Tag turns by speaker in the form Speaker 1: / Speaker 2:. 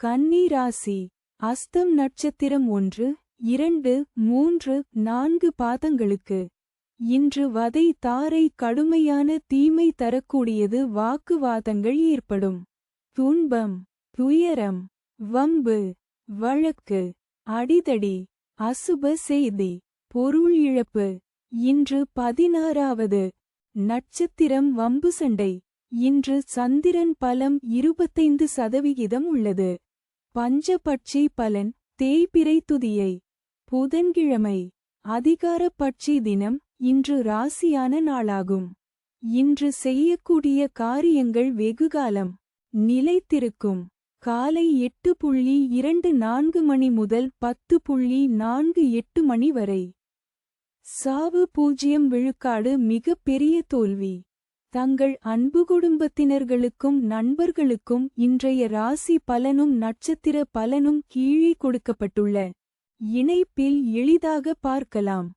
Speaker 1: கன்னி ராசி அஸ்தம் நட்சத்திரம் ஒன்று இரண்டு மூன்று நான்கு பாதங்களுக்கு. இன்று வதை தாரை கடுமையான தீமை தரக்கூடியது வாக்குவாதங்கள் ஏற்படும். துன்பம் துயரம் வம்பு வழக்கு அடிதடி அசுப செய்தி பொருள் இழப்பு. இன்று பதினாறாவது நட்சத்திரம் வம்பு சண்டை. இன்று சந்திரன் பலம் இருபத்தைந்து சதவிகிதம் உள்ளது. பஞ்சபட்சி பலன் தேய்பிறை துதியை. புதன்கிழமை அதிகார பட்சி தினம் இன்று ராசியான நாளாகும். இன்று செய்யக்கூடிய காரியங்கள் வெகுகாலம். நிலைத்திருக்கும். காலை எட்டு புள்ளி இரண்டு நான்கு மணி முதல் பத்து புள்ளி நான்கு எட்டு மணி வரை. சாவு பூஜ்யம் விழுக்காடு மிகப்பெரிய தோல்வி. தங்கள் அன்பு குடும்பத்தினர்களுக்கும் நண்பர்களுக்கும் இன்றைய ராசி பலனும் நட்சத்திர பலனும் கீழே கொடுக்கப்பட்டுள்ள. இணைப்பில் எளிதாக பார்க்கலாம்.